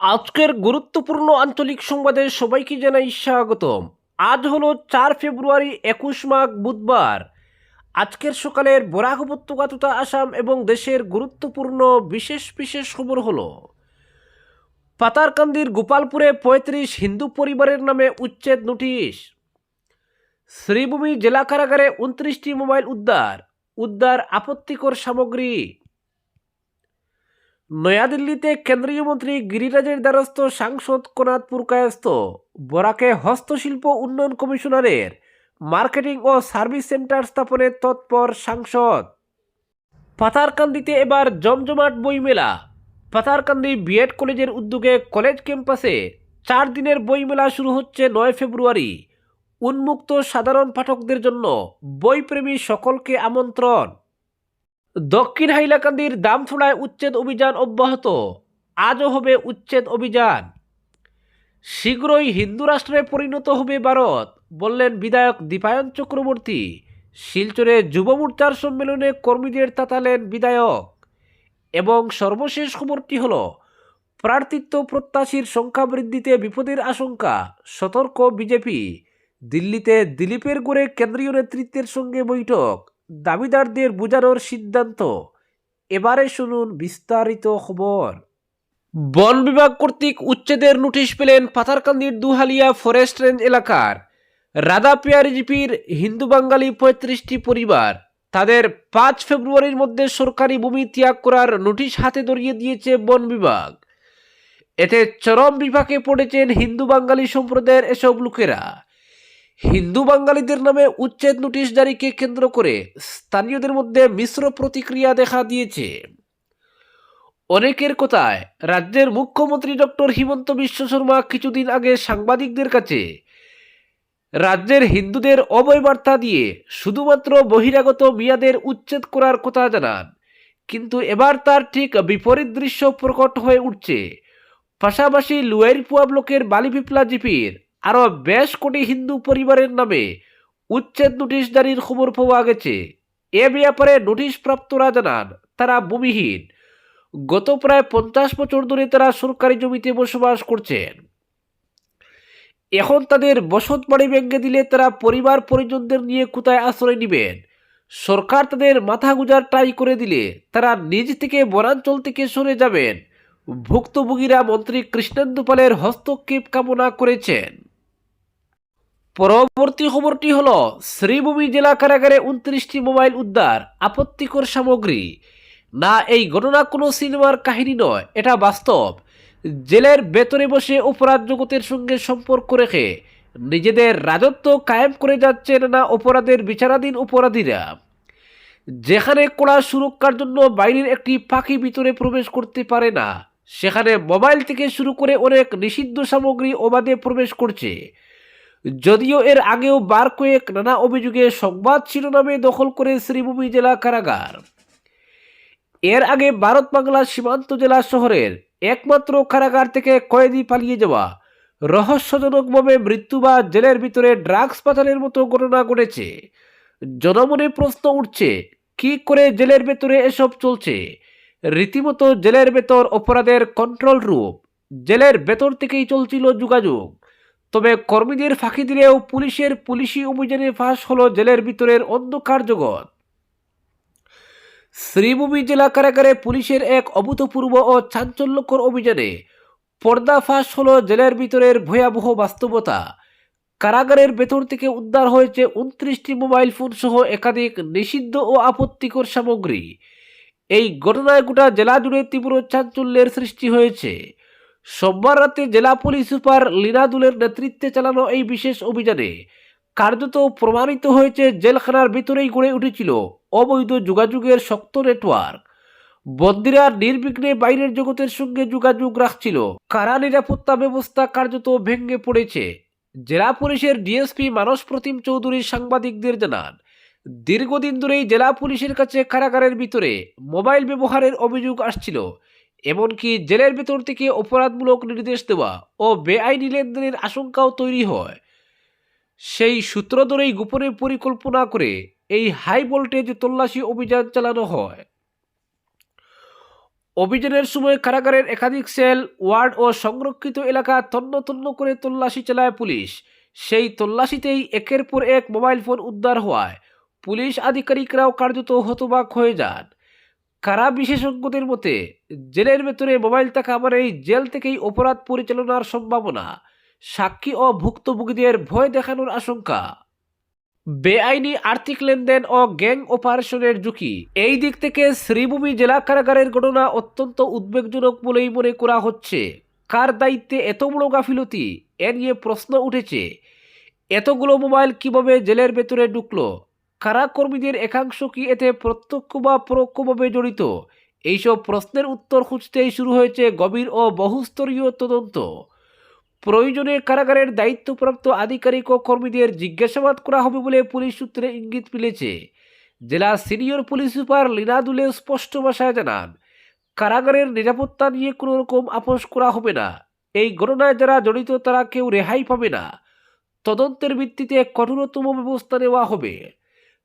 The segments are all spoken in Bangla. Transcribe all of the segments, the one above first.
আজকের গুরুত্বপূর্ণ আঞ্চলিক সংবাদে সবাইকে জানাই স্বাগতম। আজ হলো চার ফেব্রুয়ারি, একুশ মাঘ, বুধবার। আজকের সকালের বরাক উপত্যকা তথা আসাম এবং দেশের গুরুত্বপূর্ণ বিশেষ বিশেষ খবর হলো, পাতারকান্দির গোপালপুরে পঁয়ত্রিশ হিন্দু পরিবারের নামে উচ্ছেদ নোটিশ। শ্রীভূমি জেলা কারাগারে উনত্রিশটি মোবাইল উদ্ধার। উদ্ধার আপত্তিকর সামগ্রী। নয়াদিল্লিতে কেন্দ্রীয় মন্ত্রী গিরিরাজের দ্বারস্থ সাংসদ কোনাদ পুরকায়স্ত বরাকে হস্তশিল্প উন্নয়ন কমিশনারের মার্কেটিং ও সার্ভিস সেন্টার স্থাপনে তৎপর সাংসদ। পাথারকান্দিতে এবার জমজমাট বইমেলা, পাতারকান্দি বিএড কলেজের উদ্যোগে কলেজ ক্যাম্পাসে চার দিনের বইমেলা শুরু হচ্ছে নয় ফেব্রুয়ারি। উন্মুক্ত সাধারণ পাঠকদের জন্য বইপ্রেমী সকলকে আমন্ত্রণ। দক্ষিণ হাইলাকান্দির দামথোড়ায় উচ্ছেদ অভিযান অব্যাহত। আজও হবে উচ্ছেদ অভিযান। শীঘ্রই হিন্দু রাষ্ট্রে পরিণত হবে ভারত, বললেন বিধায়ক দীপায়ন চক্রবর্তী। শিলচরে যুব মোর্চার সম্মেলনে কর্মীদের তাতালেন বিধায়ক। এবং সর্বশেষ খবরটি হল, প্রার্থিত্ব প্রত্যাশীর সংখ্যা বৃদ্ধিতে বিপদের আশঙ্কা, সতর্ক বিজেপি। দিল্লিতে দিলীপের গড়ে কেন্দ্রীয় নেতৃত্বের সঙ্গে বৈঠক। দাবিদারদের বোঝানোর সিদ্ধান্ত। এবারে শুনুন বিস্তারিত খবর। বন বিভাগ কর্তৃক উচ্ছেদের নোটিশ পেলেন পাথারকান্দির দুহালিয়া ফরেস্ট রেঞ্জ এলাকার। রাধাপিয়ারি জিপির হিন্দু বাঙালি পঁয়ত্রিশটি পরিবার। তাদের পাঁচ ফেব্রুয়ারির মধ্যে সরকারি ভূমি ত্যাগ করার নোটিশ হাতে ধরিয়ে দিয়েছে বন বিভাগ। এতে চরম বিভাগে পড়েছেন হিন্দু বাঙালি সম্প্রদায়ের এসব লোকেরা। হিন্দু বাঙালিদের নামে উচ্ছেদ নোটিশ জারিকে কেন্দ্র করে স্থানীয়দের মধ্যে মিশ্র প্রতিক্রিয়া দেখা দিয়েছে। অনেকের কথায় রাজ্যের মুখ্যমন্ত্রী ডক্টর হিমন্ত বিশ্ব শর্মা কিছুদিন আগে সাংবাদিকদের কাছে রাজ্যের হিন্দুদের অবয় বার্তা দিয়ে শুধুমাত্র বহিরাগত মিয়াদের উচ্ছেদ করার কথা জানান। কিন্তু এবার তার ঠিক বিপরীত দৃশ্য প্রকট হয়ে উঠছে। পাশাপাশি লুয়াইরপুয়া ব্লকের বালিপিপলা জিপির আরও বেশ কোটি হিন্দু পরিবারের নামে উচ্ছেদ নোটিশ জারির খবর পাওয়া গেছে। এ ব্যাপারে নোটিশ প্রাপ্তরা জানান তারা ভূমিহীন। গত প্রায় পঞ্চাশ বছর ধরে তারা সরকারি জমিতে বসবাস করছেন। এখন তাদের বসত বাড়ি ভেঙে দিলে তারা পরিবার পরিজনদের নিয়ে কোথায় আশ্রয় নেবেন? সরকার তাদের মাথা গুজার টাই করে দিলে তারা নিজ থেকে বনাঞ্চল থেকে সরে যাবেন। ভুক্তভোগীরা মন্ত্রী কৃষ্ণেন্দু পালের হস্তক্ষেপ কামনা করেছেন। পরবর্তী খবরটি হল, শ্রীভূমি জেলা কারাগারে উনত্রিশটি মোবাইল উদ্ধার, আপত্তিকর সামগ্রী। না, এই ঘটনা কোনো সিনেমার কাহিনী নয়, এটা বাস্তব। জেলের ভেতরে বসে অপরাধ জগতের সঙ্গে সম্পর্ক রেখে নিজেদের রাজত্ব কায়েম করে যাচ্ছেন না অপরাধের বিচারাধীন অপরাধীরা। যেখানে কড়া সুরক্ষার জন্য বাইরের একটি পাখি ভিতরে প্রবেশ করতে পারে না, সেখানে মোবাইল থেকে শুরু করে অনেক নিষিদ্ধ সামগ্রী অবাধে প্রবেশ করছে। যদিও এর আগেও বার কয়েক নানা অভিযোগে সংবাদ শিরোনামে দখল করে শ্রীভূমি জেলা কারাগার। এর আগে ভারত বাংলা সীমান্ত জেলা শহরের একমাত্র কারাগার থেকে কয়েদি পালিয়ে যাওয়া রহস্যজনকভাবে মৃত্যু বা জেলের ভিতরে ড্রাগস পাচারের মতো ঘটনা ঘটেছে। জনমনে প্রশ্ন উঠছে, কি করে জেলের ভেতরে এসব চলছে? রীতিমতো জেলের ভেতর অপরাধের কন্ট্রোল রূপ জেলের ভেতর থেকেই চলছিল যোগাযোগ। তবে কর্মীদের ফাঁকি দিলেও পুলিশের পুলিশি অভিযানে ফাঁস হলো জেলের ভিতরের অন্ধকার জগৎ। শ্রীভূমি জেলা কারাগারে পুলিশের এক অভূতপূর্ব ও চাঞ্চল্যকর অভিযানে পর্দা ফাঁস হলো জেলের ভিতরের ভয়াবহ বাস্তবতা। কারাগারের ভেতর থেকে উদ্ধার হয়েছে উনত্রিশটি মোবাইল ফোন সহ একাধিক নিষিদ্ধ ও আপত্তিকর সামগ্রী। এই ঘটনায় গোটা জেলা জুড়ে তীব্র চাঞ্চল্যের সৃষ্টি হয়েছে। সোমবার রাতে জেলা পুলিশ সুপার লিনাদুলের নেতৃত্বে চালানো এই বিশেষ অভিযানে কার্যত প্রমাণিত হয়েছে জেলখানার ভিতরেই গড়ে উঠেছিল অবৈধ যোগাযোগের শক্ত নেটওয়ার্ক। বন্দিরা নির্বিঘ্নে বাইরের জগতের সঙ্গে যোগাযোগ রাখছিল। কারা নিরাপত্তা ব্যবস্থা কার্যত ভেঙে পড়েছে? জেলা পুলিশের ডিএসপি মানস প্রতিম চৌধুরী সাংবাদিকদের জানান, দীর্ঘদিন ধরেই জেলা পুলিশের কাছে কারাগারের ভিতরে মোবাইল ব্যবহারের অভিযোগ আসছিল। এমনকি জেলের ভেতর থেকে অপরাধমূলক নির্দেশ দেওয়া ও বেআইনি লেনদেনের আশঙ্কাও তৈরি হয়। সেই সূত্র ধরেই গোপনে পরিকল্পনা করে এই হাই ভোল্টেজ তল্লাশি অভিযান চালানো হয়। অভিযানের সময় কারাগারের একাধিক সেল, ওয়ার্ড ও সংরক্ষিত এলাকা তন্ন তন্ন করে তল্লাশি চালায় পুলিশ। সেই তল্লাশিতেই একের পর এক মোবাইল ফোন উদ্ধার হওয়ায় পুলিশ আধিকারিকরাও কার্যত হতবাক হয়ে যান। কারা বিশেষজ্ঞদের মতে, জেলের ভেতরে মোবাইল থাকা এই জেল থেকেই অপরাধ পরিচালনার সম্ভাবনা? সাক্ষী ও ভুক্তভোগীদের ভয় দেখানোর আশঙ্কা? বেআইনি আর্থিক লেনদেন ও গ্যাং অপারেশনের ঝুঁকি? এই দিক থেকে শ্রীভূমি জেলা কারাগারের ঘটনা অত্যন্ত উদ্বেগজনক বলেই মনে করা হচ্ছে। কার দায়িত্বে এত বড় গাফিলতি? এ নিয়ে প্রশ্ন উঠেছে। এতগুলো মোবাইল কীভাবে জেলের ভেতরে ঢুকলো? কারা কর্মীদের একাংশ কি এতে প্রত্যক্ষ বা পরোক্ষভাবে জড়িত? এইসব প্রশ্নের উত্তর খুঁজতেই শুরু হয়েছে গভীর ও বহুস্তরীয় তদন্ত। প্রয়োজনে কারাগারের দায়িত্বপ্রাপ্ত আধিকারিক ও কর্মীদের জিজ্ঞাসাবাদ করা হবে বলে পুলিশ সূত্রে ইঙ্গিত মিলেছে। জেলা সিনিয়র পুলিশ সুপার লিনাদুলে স্পষ্ট ভাষায় জানান, কারাগারের নিরাপত্তা নিয়ে কোনো রকম আপোষ করা হবে না। এই ঘটনায় যারা জড়িত তারা কেউ রেহাই পাবে না। তদন্তের ভিত্তিতে কঠোরতম ব্যবস্থা নেওয়া হবে।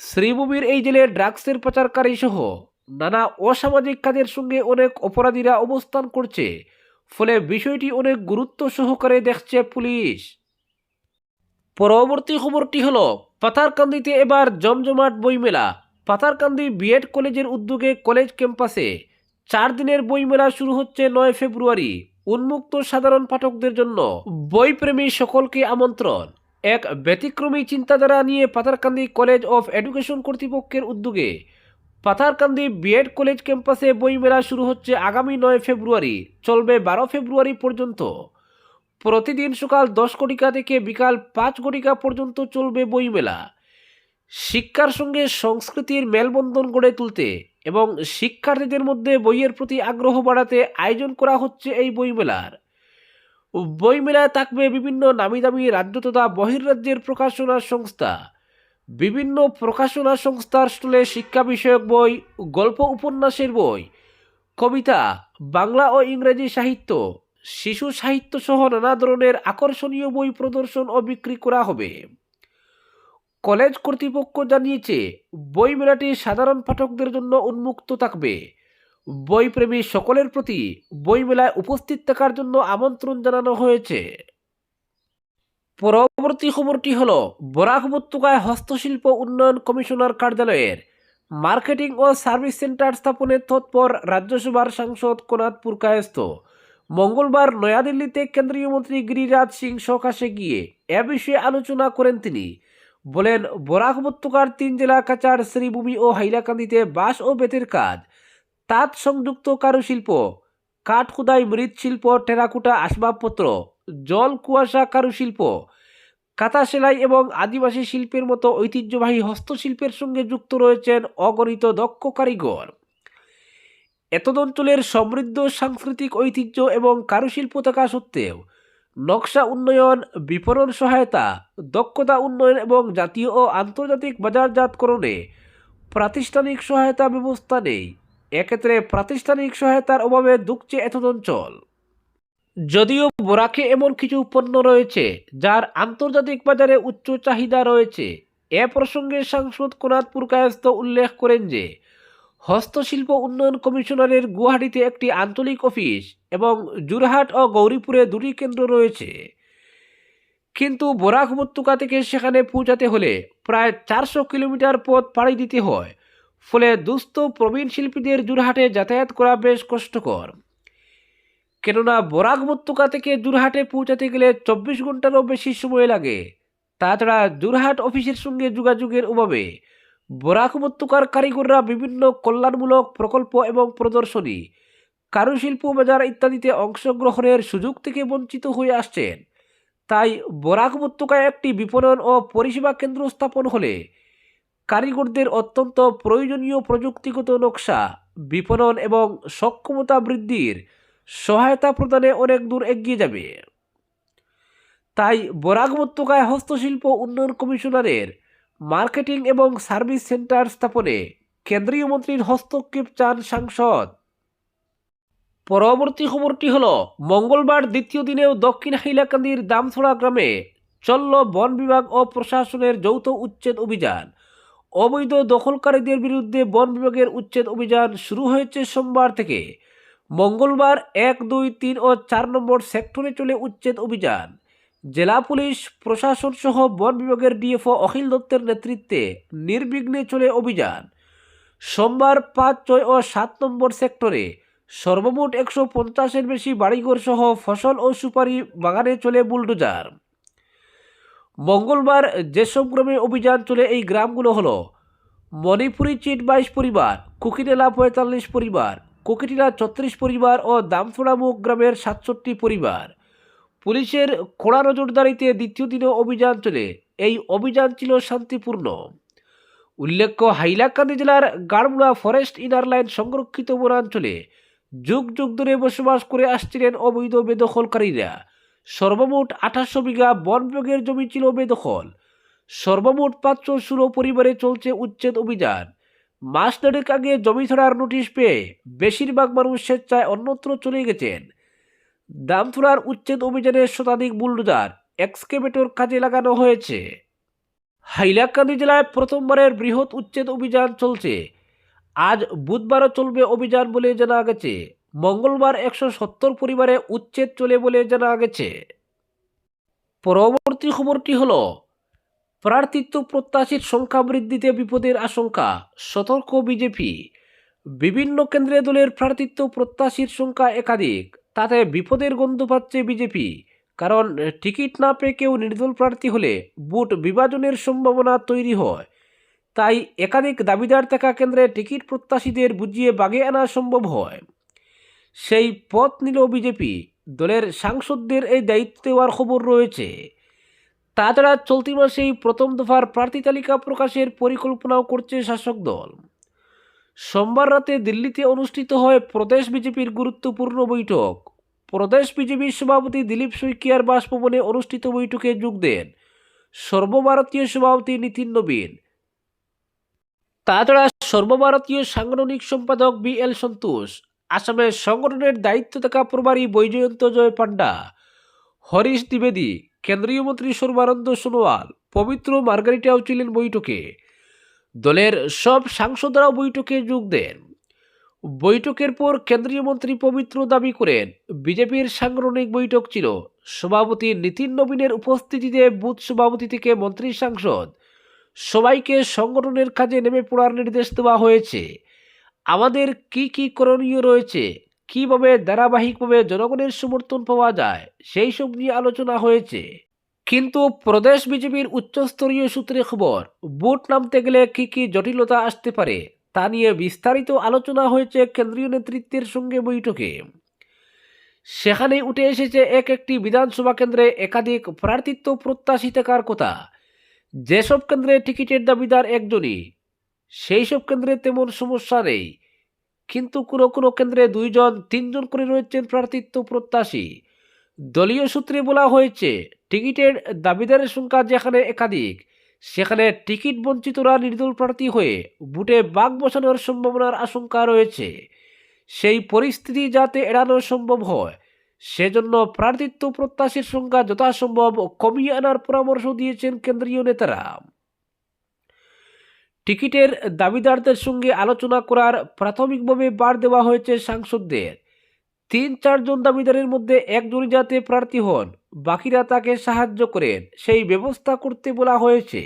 শ্রীভূমির এই জেলে ড্রাগসের পাচারকারী সহ নানা অসামাজিক কাজের সঙ্গে অনেক অপরাধীরা অবস্থান করছে, ফলে বিষয়টি অনেক গুরুত্ব সহকারে দেখছে পুলিশ। পরবর্তী খবরটি হল, পাথারকান্দিতে এবার জমজমাট বইমেলা। পাথারকান্দি বিএড কলেজের উদ্যোগে কলেজ ক্যাম্পাসে চার দিনের বইমেলা শুরু হচ্ছে নয় ফেব্রুয়ারি। উন্মুক্ত সাধারণ পাঠকদের জন্য বইপ্রেমী সকলকে আমন্ত্রণ। এক ব্যতিক্রমী চিন্তাধারা নিয়ে পাথারকান্দি কলেজ অফ এডুকেশন কর্তৃপক্ষের উদ্যোগে পাথারকান্দি বিএড কলেজ ক্যাম্পাসে বইমেলা শুরু হচ্ছে আগামী নয় ফেব্রুয়ারি, চলবে বারো ফেব্রুয়ারি পর্যন্ত। প্রতিদিন সকাল দশ কোটিকা থেকে বিকাল পাঁচ কোটিকা পর্যন্ত চলবে বইমেলা। শিক্ষার সঙ্গে সংস্কৃতির মেলবন্ধন গড়ে তুলতে এবং শিক্ষার্থীদের মধ্যে বইয়ের প্রতি আগ্রহ বাড়াতে আয়োজন করা হচ্ছে এই বইমেলার। বইমেলায় থাকবে বিভিন্ন নামি দামি রাজ্য তথা বহির্রাজ্যের প্রকাশনা সংস্থা। বিভিন্ন প্রকাশনা সংস্থার স্টলে শিক্ষা বিষয়ক বই, গল্প উপন্যাসের বই, কবিতা, বাংলা ও ইংরেজি সাহিত্য, শিশু সাহিত্য সহ নানা ধরনের আকর্ষণীয় বই প্রদর্শন ও বিক্রি করা হবে। কলেজ কর্তৃপক্ষ জানিয়েছে বই মেলাটি সাধারণ পাঠকদের জন্য উন্মুক্ত থাকবে। বইপ্রেমী সকলের প্রতি বইমেলায় উপস্থিত থাকার জন্য আমন্ত্রণ জানানো হয়েছে। পরবর্তী খবরটি হল, বরাক উপত্যকায় হস্তশিল্প উন্নয়ন কমিশনার কার্যালয়ের মার্কেটিং ও সার্ভিস সেন্টার স্থাপনে তৎপর রাজ্যসভার সাংসদ কোনাদ পুরকায়স্ত মঙ্গলবার নয়াদিল্লিতে কেন্দ্রীয় মন্ত্রী গিরিরাজ সিং সকাশে গিয়ে এ বিষয়ে আলোচনা করেন তিনি। বলেন, বরাক উপত্যকার তিন জেলা কাচার শ্রীভূমি ও হাইলাকান্দিতে বাঁশ ও বেতের কাজ তাঁত সংযুক্ত কারুশিল্প কাঠ খোদাই মৃৎশিল্প, টেরাকুটা আসবাবপত্র, জল কুয়াশা কারুশিল্প, কাঁথা সেলাই এবং আদিবাসী শিল্পের মতো ঐতিহ্যবাহী হস্তশিল্পের সঙ্গে যুক্ত রয়েছেন অগণিত দক্ষ কারিগর। এতদ অঞ্চলের সমৃদ্ধ সাংস্কৃতিক ঐতিহ্য এবং কারুশিল্প থাকা সত্ত্বেও নকশা উন্নয়ন, বিপণন সহায়তা, দক্ষতা উন্নয়ন এবং জাতীয় ও আন্তর্জাতিক বাজারজাতকরণে প্রাতিষ্ঠানিক সহায়তা ব্যবস্থা নেই। এক্ষেত্রে প্রাতিষ্ঠানিক সহায়তার অভাবে দুঃখছে এতদ অঞ্চল। যদিও বোরাকে এমন কিছু পণ্য রয়েছে, যার আন্তর্জাতিক বাজারে উচ্চ চাহিদা রয়েছে, এ প্রসঙ্গে সাংসদ কোনাদপুর কায়স্থ উল্লেখ করেন যে, হস্তশিল্প উন্নয়ন কমিশনারের গুয়াহাটিতে একটি আঞ্চলিক অফিস এবং জুরহাট ও গৌরীপুরে দুটি কেন্দ্র রয়েছে। কিন্তু বরাক উপত্যকা থেকে সেখানে পৌঁছাতে হলে প্রায় চারশো কিলোমিটার পথ পাড়ি দিতে হয়। ফলে দুস্থ প্রবীণ শিল্পীদের জুরহাটে যাতায়াত করা বেশ কষ্টকর। কেননা বরাক উপত্যকা থেকে জুরহাটে পৌঁছাতে গেলে চব্বিশ ঘন্টারও বেশি সময় লাগে। তাছাড়া জুরহাট অফিসের সঙ্গে যোগাযোগের অভাবে বরাক উপত্যকার কারিগররা বিভিন্ন কল্যাণমূলক প্রকল্প এবং প্রদর্শনী, কারুশিল্প বাজার ইত্যাদিতে অংশগ্রহণের সুযোগ থেকে বঞ্চিত হয়ে আসছেন। তাই বরাক উপত্যকায় একটি বিপণন ও পরিষেবা কেন্দ্র স্থাপন হলে কারিগরদের অত্যন্ত প্রয়োজনীয় প্রযুক্তিগত নকশা, বিপণন এবং সক্ষমতা বৃদ্ধির সহায়তা প্রদানে অনেক দূর এগিয়ে যাবে। তাই বরাক উপত্যকায় হস্তশিল্প উন্নয়ন কমিশনারের মার্কেটিং এবং সার্ভিস সেন্টার স্থাপনে কেন্দ্রীয় মন্ত্রীর হস্তক্ষেপ চান সাংসদ। পরবর্তী খবরটি হল, মঙ্গলবার দ্বিতীয় দিনেও দক্ষিণ হাইলাকান্দির দামছড়া গ্রামে চলল বন বিভাগ ও প্রশাসনের যৌথ উচ্ছেদ অভিযান অবৈধ দখলকারীদের বিরুদ্ধে বন বিভাগের উচ্ছেদ অভিযান শুরু হয়েছে সোমবার থেকে। মঙ্গলবার এক, দুই, তিন ও চার নম্বর সেক্টরে চলে উচ্ছেদ অভিযান। জেলা পুলিশ, প্রশাসন সহ বন বিভাগের ডিএফও অখিল দত্তের নেতৃত্বে নির্বিঘ্নে চলে অভিযান। সোমবার পাঁচ, ছয় ও সাত নম্বর সেক্টরে সর্বমোট একশো পঞ্চাশের বেশি বাড়িঘর সহ ফসল ও সুপারি বাগানে চলে বুলডোজার। মঙ্গলবার যেসব গ্রামে অভিযান চলে, এই গ্রামগুলো হলো মণিপুরি চিট বাইশ পরিবার কুকিটেলা পঁয়তাল্লিশ পরিবার, কুকিটিলা ছত্রিশ পরিবার ও দামথোড়ামুখ গ্রামের সাতষট্টি পরিবার। পুলিশের কড়া নজরদারিতে দ্বিতীয় দিনও অভিযান চলে, এই অভিযান ছিল শান্তিপূর্ণ। উল্লেখ্য, হাইলাকান্দি জেলার গাড়মুড়া ফরেস্ট ইনার লাইন সংরক্ষিত বনাঞ্চলে যুগ যুগ ধরে বসবাস করে আসছিলেন অবৈধ বেদখলকারীরা। সর্বমোট আঠাশশো বিঘা বন বিভাগের জমি ছিল বেদখল। সর্বমোট পাঁচশো ষোলো পরিবারে চলছে উচ্ছেদ অভিযান। মাস দেড়েক আগে জমি ছাড়ার নোটিশ পেয়ে বেশিরভাগ মানুষ স্বেচ্ছায় অন্যত্র চলে গেছেন। দামথুরার উচ্ছেদ অভিযানে শতাধিক বুলডোজার এক্সকেভেটর কাজে লাগানো হয়েছে। হাইলাকান্দি জেলায় প্রথমবারের বৃহৎ উচ্ছেদ অভিযান চলছে। আজ বুধবারও চলবে অভিযান বলে জানা গেছে। মঙ্গলবার একশো সত্তর পরিবারে উচ্ছেদ চলে বলে জানা গেছে। পরবর্তী খবরটি হল, প্রার্থিত্ব প্রত্যাশীর সংখ্যা বৃদ্ধিতে বিপদের আশঙ্কা, সতর্ক বিজেপি। বিভিন্ন কেন্দ্রে দলের প্রার্থিত্ব প্রত্যাশীর সংখ্যা একাধিক, তাতে বিপদের গন্ধ পাচ্ছে বিজেপি। কারণ টিকিট না পেয়ে কেউ নির্দল প্রার্থী হলে বুট বিভাজনের সম্ভাবনা তৈরি হয়। তাই একাধিক দাবিদার থাকা কেন্দ্রে টিকিট প্রত্যাশীদের বুঝিয়ে বাগে আনা সম্ভব হয়। সেই পথ নিল বিজেপি। দলের সাংসদদের এই দায়িত্ব দেওয়ার খবর রয়েছে। তাছাড়া চলতি মাসেই প্রথম দফার প্রার্থী তালিকা প্রকাশের পরিকল্পনাও করছে শাসক দল। সোমবার রাতে দিল্লিতে অনুষ্ঠিত হয় প্রদেশ বিজেপির গুরুত্বপূর্ণ বৈঠক। প্রদেশ বিজেপির সভাপতি দিলীপ শইকিয়ার বাসভবনে অনুষ্ঠিত বৈঠকে যোগ দেন সর্বভারতীয় সভাপতি নীতিন নবীন। তাছাড়া সর্বভারতীয় সাংগঠনিক সম্পাদক বি এল সন্তোষ আসামের সংগঠনের দায়িত্ব থাকা প্রভারী বৈজয়ন্ত জয় পান্ডা হরিশ দ্বিবেদী, কেন্দ্রীয় মন্ত্রী সর্বানন্দ সোনোয়াল, পবিত্র মার্গারিটাও ছিলেন বৈঠকে। দলের সব সাংসদরাও বৈঠকে যোগ দেন। বৈঠকের পর কেন্দ্রীয় মন্ত্রী পবিত্র দাবি করেন, বিজেপির সাংগঠনিক বৈঠক ছিল। সভাপতি নীতিন নবীনের উপস্থিতিতে বুথ সভাপতি থেকে মন্ত্রী সাংসদ। সবাইকে সংগঠনের কাজে নেমে পড়ার নির্দেশ দেওয়া হয়েছে। আমাদের কি কি করণীয় রয়েছে? কীভাবে ধারাবাহিকভাবে জনগণের সমর্থন পাওয়া যায়? সেই সব নিয়ে আলোচনা হয়েছে। কিন্তু প্রদেশ বিজেপির উচ্চস্তরীয় সূত্রে খবর, ভোট নামতে গেলে কি কি জটিলতা আসতে পারে, তা নিয়ে বিস্তারিত আলোচনা হয়েছে কেন্দ্রীয় নেতৃত্বের সঙ্গে বৈঠকে। সেখানে উঠে এসেছে এক একটি বিধানসভা কেন্দ্রে একাধিক প্রার্থিত্ব প্রত্যাশী কথা। যেসব কেন্দ্রে টিকিটের দাবিদার একজনই সেই সব কেন্দ্রে তেমন সমস্যা নেই। কিন্তু কোনো কোনো কেন্দ্রে দুইজন, তিনজন করে রয়েছেন প্রার্থিত্ব প্রত্যাশী। দলীয় সূত্রে বলা হয়েছে, টিকিটের দাবিদারের সংখ্যা যেখানে একাধিক, সেখানে টিকিট বঞ্চিতরা নির্দল প্রার্থী হয়ে বুটে বাঘ বসানোর সম্ভাবনার আশঙ্কা রয়েছে। সেই পরিস্থিতি যাতে এড়ানো সম্ভব হয়, সেজন্য প্রার্থিত্ব প্রত্যাশীর সংখ্যা যথাসম্ভব কমিয়ে আনার পরামর্শ দিয়েছেন কেন্দ্রীয় নেতারা। টিকিটের দাবিদারদের সঙ্গে আলোচনা করার প্রাথমিকভাবে বার দেওয়া হয়েছে সাংসদদের। তিন চারজন দাবিদারের মধ্যে একজনই যাতে প্রার্থী হন, বাকিরা তাকে সাহায্য করেন, সেই ব্যবস্থা করতে বলা হয়েছে।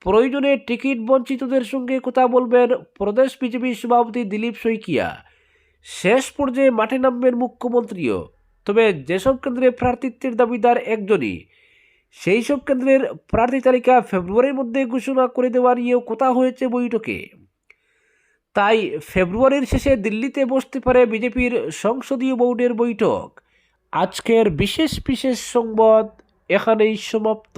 প্রয়োজনে টিকিট বঞ্চিতদের সঙ্গে কথা বলবেন প্রদেশ বিজেপি সভাপতি দিলীপ শইকিয়া। শেষ পর্যায়ে মাঠে নামবেন মুখ্যমন্ত্রীও, তবে যেসব কেন্দ্রে প্রার্থিত্বের দাবিদার একজনই সেই সব কেন্দ্রের প্রার্থী তালিকা ফেব্রুয়ারির মধ্যে ঘোষণা করে দেওয়া নিয়েও কথা হয়েছে বৈঠকে। তাই ফেব্রুয়ারির শেষে দিল্লিতে বসতে পারে বিজেপির সংসদীয় বোর্ডের বৈঠক। আজকের বিশেষ বিশেষ সংবাদ এখানেই সমাপ্ত।